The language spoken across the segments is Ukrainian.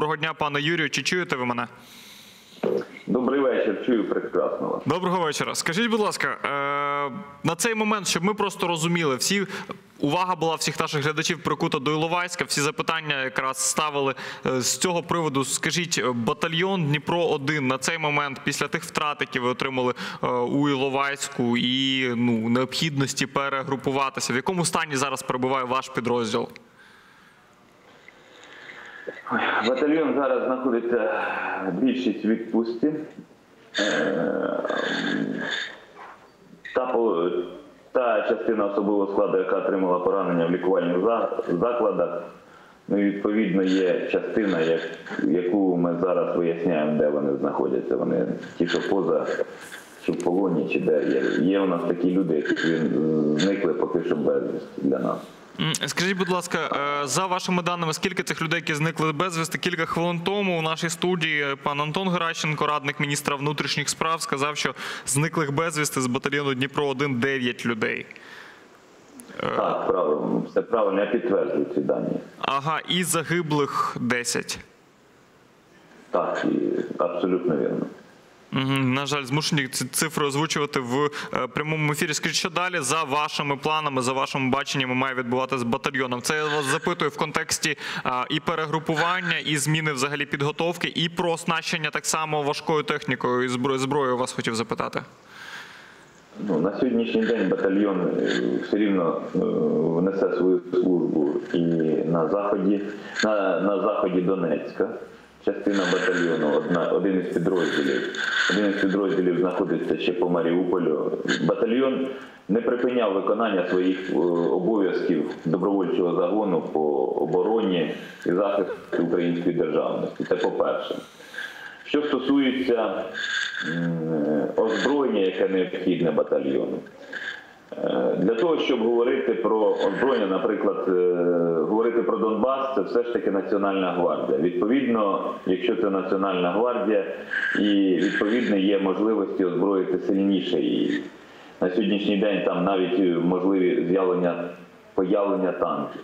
Доброго дня, пане Юрію. Чи чуєте ви мене? Добрий вечір, чую прекрасно вас. Доброго вечора. Скажіть, будь ласка, е, на цей момент, щоб ми просто розуміли, всі увага була всіх наших глядачів прикута до Іловайська. Всі запитання якраз ставили е, з цього приводу. Скажіть, е, батальйон Дніпро 1 на цей момент, після тих втрат, які ви отримали у Іловайську, і ну необхідності перегрупуватися, в якому стані зараз перебуває ваш підрозділ? Батальйон зараз знаходиться більшість відпустці. Е, Та, та частина особового складу, яка отримала поранення в лікувальних закладах, ну відповідно є частина, яку ми зараз виясняємо, де вони знаходяться. Вони ті, що поза чи в полоні, чи де є. Є у нас такі люди, які зникли поки що безвісти для нас. Скажіть, будь ласка, е, за вашими даними, скільки цих людей, які зникли безвісти? Кілька хвилин тому у нашій студії пан Антон Геращенко, радник міністра внутрішніх справ, сказав, що зниклих безвісти з батальйону Дніпро 1 9 людей. Так, правильно, все правильно, я підтверджую ці дані. Ага, і загиблих 10. Так, і абсолютно вірно. На жаль, змушені ці цифри озвучувати в е, прямому ефірі. Скажіть, що далі за вашими планами, за вашим баченням має відбуватися з батальйоном? Це я вас запитую в контексті і перегрупування, і зміни взагалі підготовки, і про оснащення так само важкою технікою і збро- зброєю вас хотів запитати. Ну, на сьогоднішній день батальйон е, все рівно е, внесе свою службу і на заході, на, на заході Донецька. Частина батальйону, одна, один із підрозділів. Один із підрозділів знаходиться ще по Маріуполю. Батальйон не припиняв виконання своїх е, обов'язків добровольчого загону по обороні і захисту української державності. Це по-перше. Що стосується озброєння, яке необхідне батальйону. Е, Для того, щоб говорити про озброєння, наприклад, е, говорити про Донбас, це все ж таки Національна гвардія. Відповідно, якщо це Національна гвардія, і відповідно є можливості озброїти сильніше. І на сьогоднішній день там навіть е, можливі з'явлення появлення танків.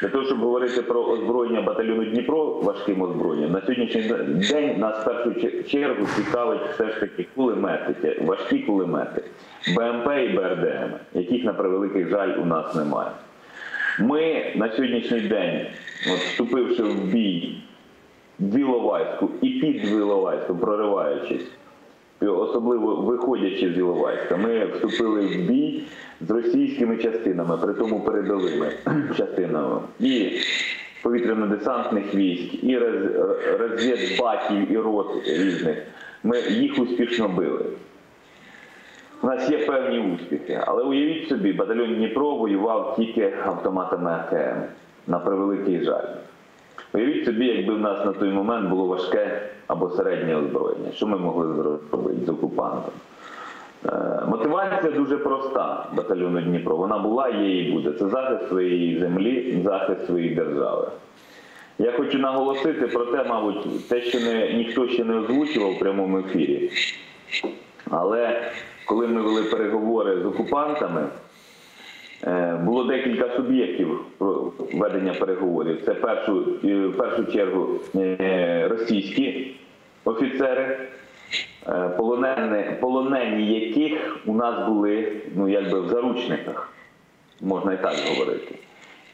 Для того, щоб говорити про озброєння батальйону Дніпро важким озброєнням, на сьогоднішній день нас в першу чергу цікавить все ж таки кулемети, важкі кулемети, БМП і БРДМ, яких на превеликий жаль у нас немає. Ми на сьогоднішній день, от, вступивши в бій в Іловайську і під Іловайськом, прориваючись, особливо виходячи з Іловайська, ми вступили в бій з російськими частинами, при тому передовими частинами. І повітряно-десантних військ, і роз- розвідбатів, і рот різних. Ми їх успішно били. У нас є певні успіхи, але уявіть собі, батальйон Дніпро воював тільки автоматами АКМ, на превеликий жаль. Уявіть собі, якби в нас на той момент було важке або середнє озброєння. Що ми могли зробити з окупантом? Е, Мотивація дуже проста батальйону Дніпро. Вона була, є і буде. Це захист своєї землі, захист своєї держави. Я хочу наголосити про те, мабуть, те, що не, ніхто ще не озвучував в прямому ефірі. Але коли ми вели переговори з окупантами, Було декілька суб'єктів ведення переговорів. Це першу, е, в першу чергу е, російські офіцери, е, полонені, полонені яких у нас були ну, якби в заручниках, можна і так говорити.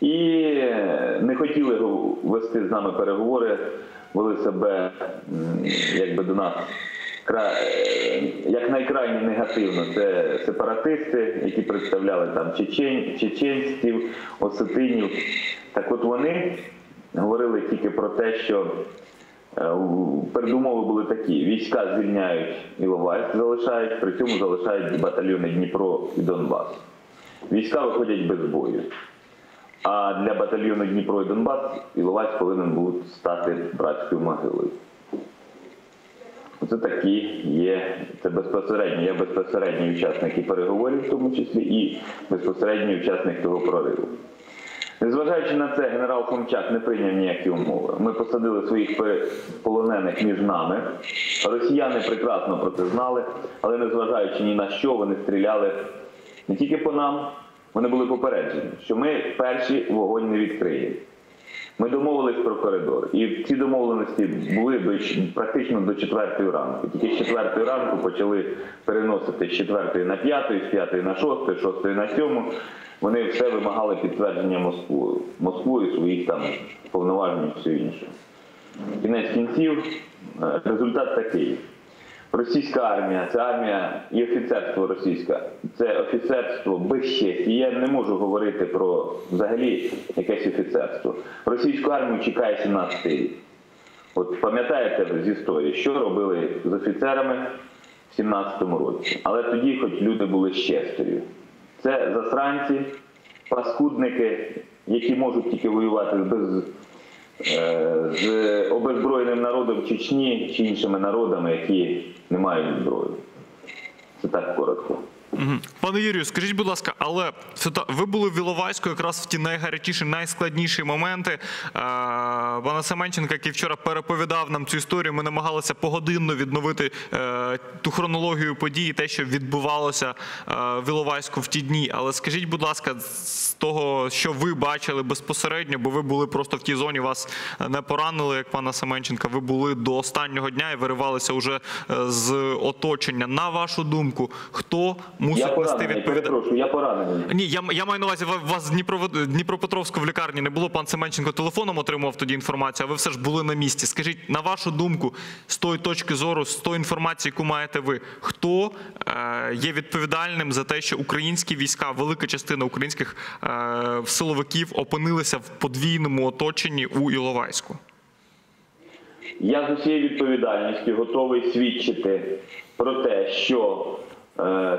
І е, не хотіли вести з нами переговори, вели себе якби до нас е, як найкрайні негативно. Це сепаратисти, які представляли там чечен, чеченців, осетинів. Так от вони говорили тільки про те, що е, передумови були такі: війська звільняють Іловайськ, залишають, при цьому залишають батальйони Дніпро і Донбас. Війська виходять без бою. А для батальйону Дніпро і Донбас Іловайськ повинен був стати братською могилою. Це такі є. Це безпосередньо. Я безпосередній учасник і переговорів, в тому числі, і безпосередній учасник того прориву. Незважаючи на це, генерал Хомчак не прийняв ніякі умови. Ми посадили своїх полонених між нами. Росіяни прекрасно про це знали, але незважаючи ні на що, вони стріляли не тільки по нам, вони були попереджені, що ми перші вогонь не відкриємо. Ми домовились про коридор. І ці домовленості були до практично до четвертої ранку. Тільки з четвертої ранку почали переносити з четвертої на п'яту, з п'ятої на шосту, з шостої на сьому. Вони все вимагали підтвердження Москвою. Москвою своїх там повноважень і все інше. Кінець кінців, результат такий. Російська армія, це армія і офіцерство російське, це офіцерство без честі. Я не можу говорити про взагалі якесь офіцерство. Російську армію чекає 17 рік. От пам'ятаєте з історії, що робили з офіцерами в 17-му році? Але тоді, хоч люди були з. Це засранці, паскудники, які можуть тільки воювати без з обезброєним народом Чечні чи іншими народами, які не мають зброї. Це так коротко. Пане Юрію, скажіть, будь ласка, але ви були в Іловайську якраз в ті найгарячіші, найскладніші моменти. Е, Пана Семенченка, який вчора переповідав нам цю історію, ми намагалися погодинно відновити е, ту хронологію подій, те, що відбувалося е, в Іловайську в ті дні. Але скажіть, будь ласка, з того, що ви бачили безпосередньо, бо ви були просто в тій зоні, вас не поранили, як пана Семенченка. Ви були до останнього дня і виривалися вже е, з оточення. На вашу думку, хто мусить нести відповідальність? я поранений. Ні, я, я маю на увазі, ва- вас в Дніпро, Дніпропетровську в лікарні не було. Пан Семенченко телефоном отримував тоді інформацію, а ви все ж були на місці. Скажіть, на вашу думку, з тої точки зору, з тої інформації, яку маєте ви, хто е, є відповідальним за те, що українські війська, велика частина українських е, силовиків опинилися в подвійному оточенні у Іловайську? Я з усією відповідальністю готовий свідчити про те, що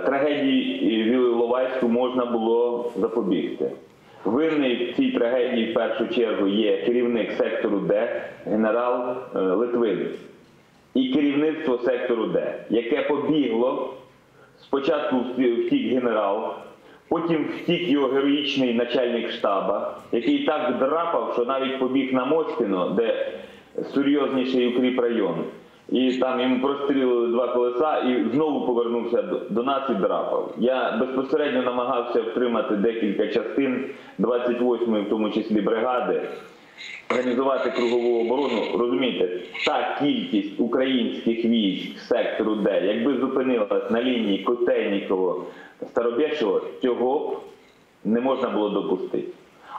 трагедії в Іловайську можна було запобігти. Винний в цій трагедії в першу чергу є керівник сектору Д, генерал е, Литвин, і керівництво сектору Д, яке побігло. Спочатку вті- втік генерал, потім втік його героїчний начальник штаба, який так драпав, що навіть побіг на Москіно, де серйозніший укріп район. І там йому прострілили два колеса і знову повернувся до- нас і драпав. Я безпосередньо намагався втримати декілька частин 28-ї, в тому числі бригади, організувати кругову оборону. Розумієте, та кількість українських військ сектору Д, якби зупинилась на лінії Котельніково Старобєшево, цього б не можна було допустити.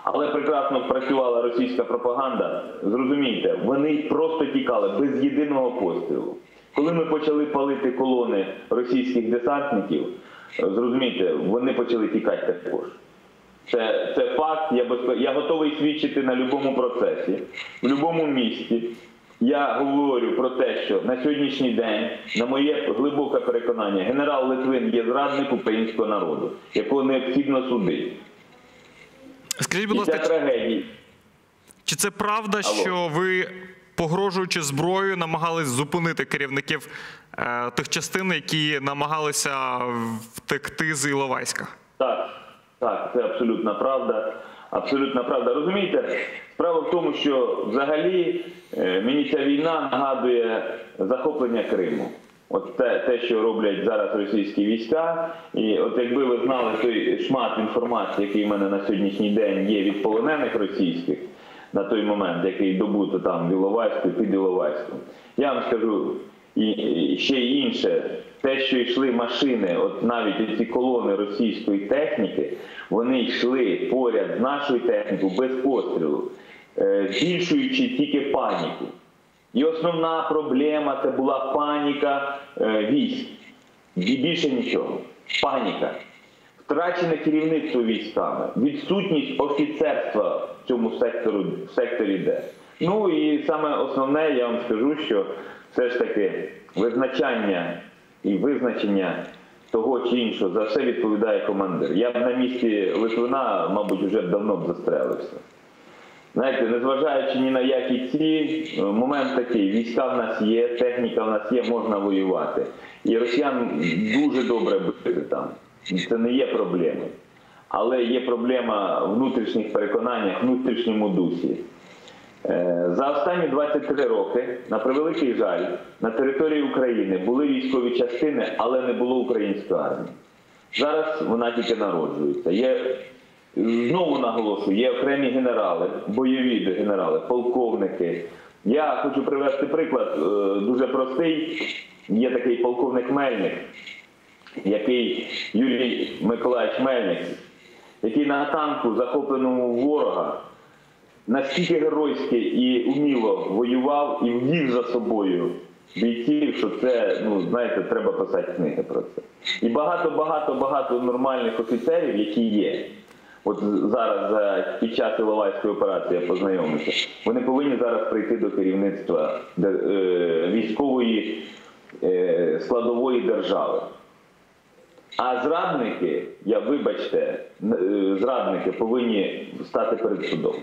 Але прекрасно працювала російська пропаганда. Зрозумійте, вони просто тікали без єдиного пострілу. Коли ми почали палити колони російських десантників, зрозумійте, вони почали тікати також. Це, це факт. Я, безпе- я готовий свідчити на будь-якому процесі, в будь-якому місті. Я говорю про те, що на сьогоднішній день, на моє глибоке переконання, генерал Литвин є зрадник українського народу, якого необхідно судити. Скажіть, будь ласка, трагедія. Чи це правда, Алло. що ви, погрожуючи зброєю, намагались зупинити керівників е, тих частин, які намагалися втекти з Іловайська? Так, так, це абсолютна правда. Абсолютна правда. Розумієте, справа в тому, що взагалі е, мені ця війна нагадує захоплення Криму. От те, те, що роблять зараз російські війська, і от якби ви знали той шмат інформації, який в мене на сьогоднішній день є від полонених російських на той момент, який добуто там в Іловайську, під Іловайськом, я вам скажу і, і ще й інше, те, що йшли машини, от навіть ці колони російської техніки, вони йшли поряд з нашою технікою без пострілу, е, збільшуючи тільки паніку. І основна проблема це була паніка е, військ. І більше нічого. Паніка. Втрачене керівництво військами, відсутність офіцерства в цьому сектору, в секторі Д. Ну і саме основне, я вам скажу, що все ж таки визначання і визначення того чи іншого за все відповідає командир. Я б на місці Литвина, мабуть, вже давно б застрелився. Знаєте, незважаючи ні на які ці, е, момент такий, війська в нас є, техніка в нас є, можна воювати. І росіян дуже добре бити там. Це не є проблеми. Але є проблема в внутрішніх переконаннях, внутрішньому дусі. Е, За останні 23 роки, на превеликий жаль, на території України були військові частини, але не було української армії. Зараз вона тільки народжується. Є Знову наголошую, є окремі генерали, бойові генерали, полковники. Я хочу привести приклад е, дуже простий. Є такий полковник Мельник, який Юрій Миколаївич Мельник, який на танку, захопленому ворога, настільки геройськи і уміло воював і ввів за собою бійців, що це, ну знаєте, треба писати книги про це. І багато, багато, багато нормальних офіцерів, які є. От зараз за під час Іловайської операції я познайомився. Вони повинні зараз прийти до керівництва е, військової е, складової держави. А зрадники, я вибачте, е, зрадники повинні стати перед судом.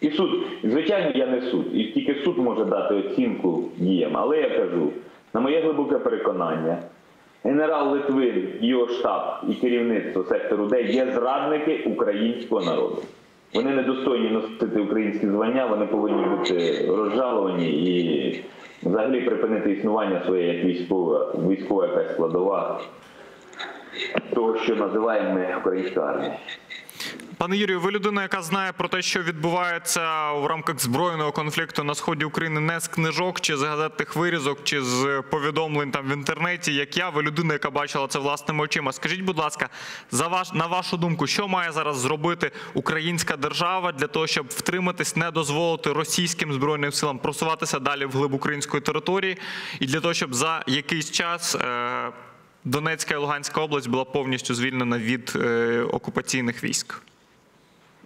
І суд, звичайно, я не суд, і тільки суд може дати оцінку діям. Але я кажу, на моє глибоке переконання, генерал Литвин, його штаб і керівництво сектору Д є зрадники українського народу. Вони недостойні носити українські звання, вони повинні бути розжаловані і взагалі припинити існування своє як військова, військова якась складова того, що називаємо ми українська армія. Пане Юрію, ви людина, яка знає про те, що відбувається в рамках збройного конфлікту на сході України, не з книжок чи з газетних вирізок, чи з повідомлень там в інтернеті. Як я, ви людина, яка бачила це власними очима. Скажіть, будь ласка, за ваш на вашу думку, що має зараз зробити українська держава для того, щоб втриматись, не дозволити російським збройним силам просуватися далі вглиб української території, і для того, щоб за якийсь час. Е- Донецька і Луганська область була повністю звільнена від е, окупаційних військ.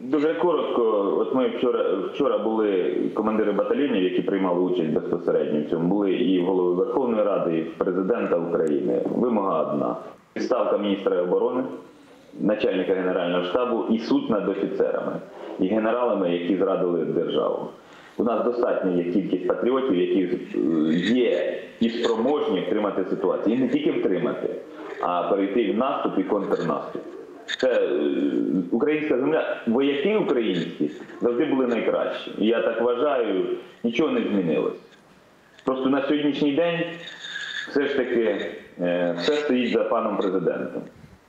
Дуже коротко, от ми вчора вчора були командири батальйонів, які приймали участь безпосередньо в цьому. Були і голови Верховної Ради, і президента України. Вимога одна: ставка міністра оборони, начальника генерального штабу і суд над офіцерами і генералами, які зрадили державу. У нас достатньо є кількість патріотів, які е, є і спроможні втримати ситуацію. І не тільки втримати, а перейти в наступ і контрнаступ. Це е, українська земля. Вояки українські завжди були найкращі. І я так вважаю, нічого не змінилось. Просто на сьогоднішній день все ж таки е, все стоїть за паном президентом.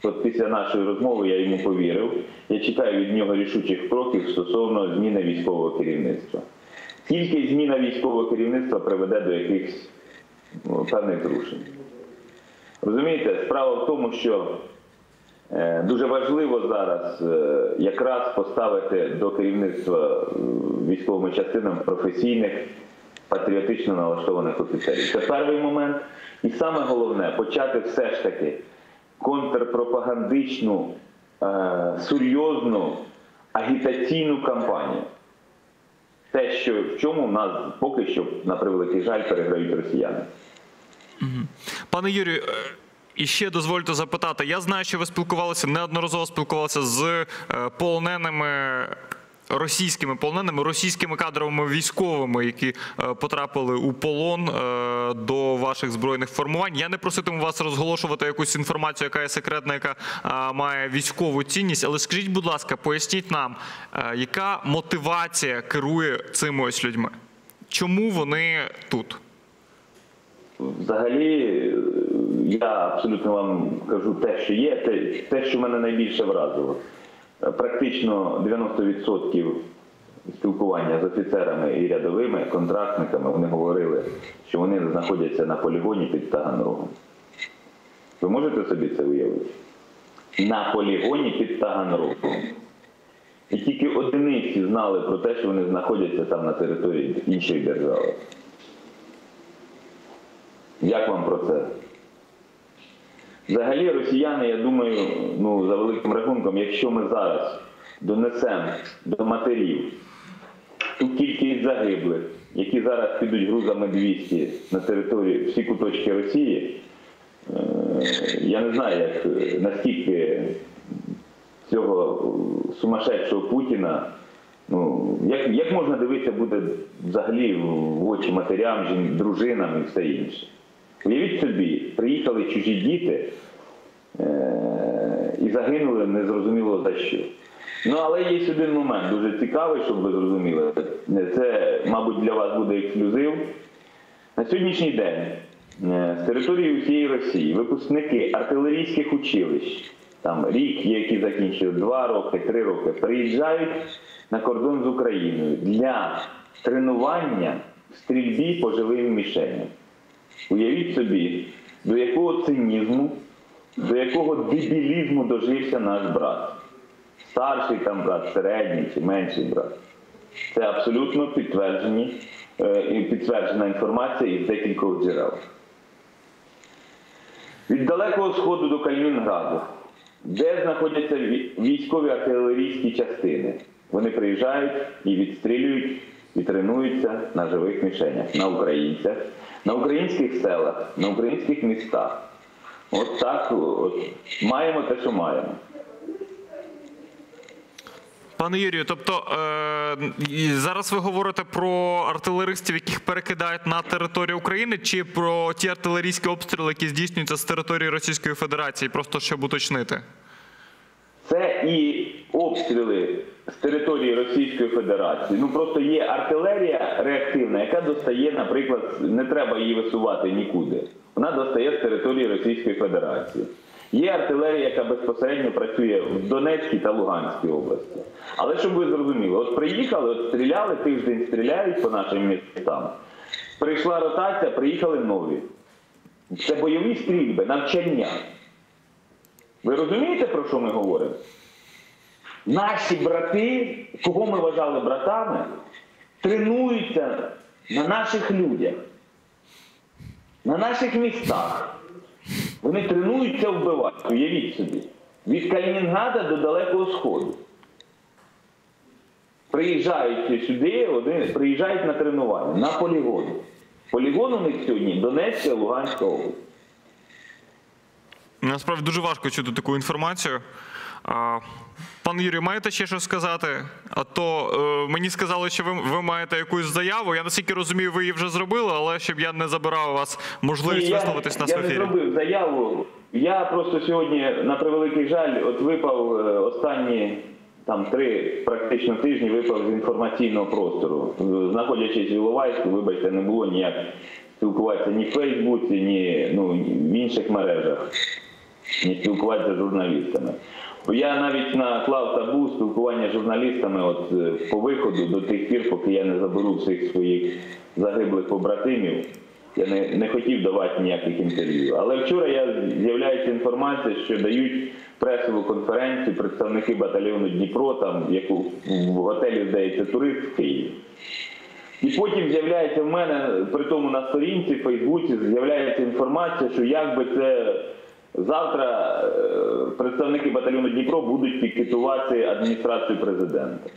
От після нашої розмови я йому повірив. Я чекаю від нього рішучих кроків стосовно зміни військового керівництва. Тільки зміна військового керівництва приведе до якихось ну, певних зрушень. Розумієте, справа в тому, що Дуже важливо зараз е, якраз поставити до керівництва е, військовими частинами професійних, патріотично налаштованих офіцерів. Це перший момент. І саме головне почати все ж таки контрпропагандичну, е, серйозну агітаційну кампанію. Те, що в чому нас поки що, на превеликий жаль, переграють росіяни. Пане Юрію, е, і ще дозвольте запитати. Я знаю, що ви спілкувалися неодноразово спілкувалися з е, полоненими. Російськими полоненими, російськими кадровими військовими, які е, потрапили у полон е, до ваших збройних формувань. Я не проситиму вас розголошувати якусь інформацію, яка є секретна, яка е, має військову цінність. Але скажіть, будь ласка, поясніть нам, е, яка мотивація керує цими ось людьми? Чому вони тут? Взагалі, я абсолютно вам кажу те, що є, те, те, що мене найбільше вразило. Е, Практично 90% спілкування з офіцерами і рядовими контрактниками вони говорили, що вони знаходяться на полігоні під Таганрогом. Ви можете собі це уявити? На полігоні під Таганрогом. І тільки одиниці знали про те, що вони знаходяться там на території іншої держави. Як вам про це? Взагалі, росіяни, я думаю, ну, за великим рахунком, якщо ми зараз донесемо до матерів ту кількість загиблих, які зараз підуть грузами 200 на території всі куточки Росії, е, я не знаю, як наскільки цього сумасшедшого Путіна, ну, як, як можна дивитися буде взагалі в очі матерям, дружинам і все інше. Уявіть собі, приїхали чужі діти е- і загинули незрозуміло за що. Ну, але є один момент дуже цікавий, щоб ви зрозуміли. Це, мабуть, для вас буде ексклюзив. На сьогоднішній день е, з території усієї Росії випускники артилерійських училищ там рік, які закінчили два роки, три роки, приїжджають на кордон з Україною для тренування в стрільбі по живим мішеням. Уявіть собі, до якого цинізму, до якого дебілізму дожився наш брат. Старший там брат, середній чи менший брат. Це абсолютно підтверджені, е, підтверджена інформація із декількох джерел. Від Далекого Сходу до Калінінграду, де знаходяться військові артилерійські частини. Вони приїжджають і відстрілюють і тренуються на живих мішенях, на українцях, на українських селах, на українських містах. От так от, маємо те, що маємо. Пане Юрію, тобто е, зараз ви говорите про артилеристів, яких перекидають на територію України, чи про ті артилерійські обстріли, які здійснюються з території Російської Федерації, просто щоб уточнити? Це і обстріли з території Російської Федерації. Ну просто є артилерія реактивна, яка достає, наприклад, не треба її висувати нікуди. Вона достає з території Російської Федерації. Є артилерія, яка безпосередньо працює в Донецькій та Луганській області. Але щоб ви зрозуміли, от приїхали, от стріляли, тиждень стріляють по нашим містам. Прийшла ротація, приїхали нові. Це бойові стрільби, навчання. Ви розумієте, про що ми говоримо? Наші брати, кого ми вважали братами, тренуються на наших людях, на наших містах. Вони тренуються вбивати, уявіть собі. Від Калінінграда до Далекого Сходу. Приїжджають сюди, вони приїжджають на тренування, на полігон. Полігон у них сьогодні Донецька, Луганська область. Насправді дуже важко чути таку інформацію. А, Пане Юрію, маєте ще щось сказати? А то е, мені сказали, що ви, ви маєте якусь заяву. Я наскільки розумію, ви її вже зробили, але щоб я не забирав у вас можливість висловитись на я не зробив заяву. Я просто сьогодні, на превеликий жаль, от випав е, останні там три практично тижні випав з інформаційного простору. Знаходячись в Іловайську, вибачте, не було ніяк спілкуватися ні в Фейсбуці, ні ну, в інших мережах, ні спілкуватися з журналістами. Я навіть наклав табу спілкування з журналістами от е, по виходу до тих пір, поки я не заберу всіх своїх загиблих побратимів. Я не, не хотів давати ніяких інтерв'ю. Але вчора я з'являється інформація, що дають пресову конференцію представники батальйону Дніпро, там яку в готелі здається турист в Києві. І потім з'являється в мене, при тому на сторінці в Фейсбуці, з'являється інформація, що якби це завтра е, представники батальйону Дніпро будуть пікетувати адміністрацію президента.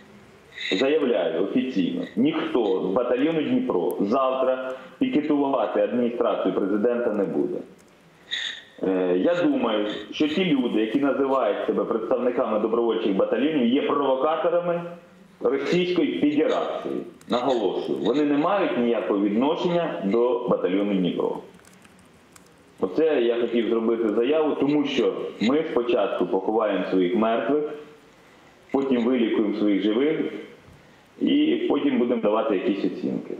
Заявляю офіційно, ніхто з батальйону Дніпро завтра пікетувати адміністрацію президента не буде. Е, Я думаю, що ті люди, які називають себе представниками добровольчих батальйонів, є провокаторами Російської Федерації. Наголошую, вони не мають ніякого відношення до батальйону Дніпро. Оце я хотів зробити заяву, тому що ми спочатку поховаємо своїх мертвих, потім вилікуємо своїх живих і потім будемо давати якісь оцінки.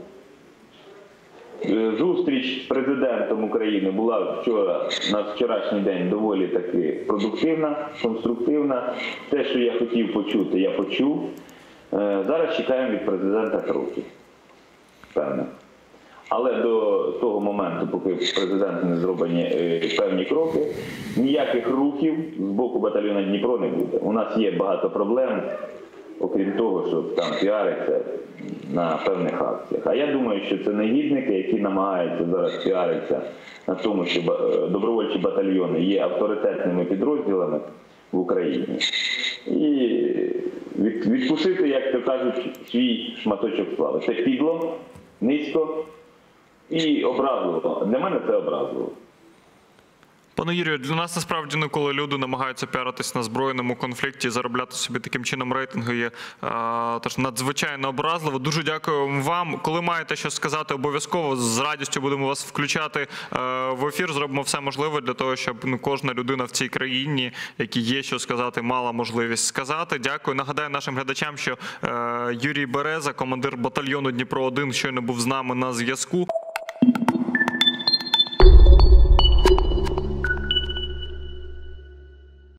Е, Зустріч з президентом України була вчора на вчорашній день доволі таки продуктивна, конструктивна. Те, що я хотів почути, я почув. Е, Зараз чекаємо від президента кроків. Певне. Але до того моменту, поки президент не зроблені е, певні кроки, ніяких рухів з боку батальйону Дніпро не буде. У нас є багато проблем, окрім того, що там піариться на певних акціях. А я думаю, що це негідники, які намагаються зараз піаритися на тому, що е, добровольчі батальйони є авторитетними підрозділами в Україні. І від, відкусити, як то кажуть, свій шматочок слави. Це підло, низько і образливо. Для мене це образливо. Пане Юрію, для нас насправді не коли люди намагаються піаритись на збройному конфлікті, заробляти собі таким чином рейтинги є тож надзвичайно образливо. Дуже дякую вам. Коли маєте що сказати, обов'язково з радістю будемо вас включати е, в ефір. Зробимо все можливе для того, щоб ну, кожна людина в цій країні, які є що сказати, мала можливість сказати. Дякую. Нагадаю нашим глядачам, що е, Юрій Береза, командир батальйону Дніпро 1 щойно був з нами на зв'язку.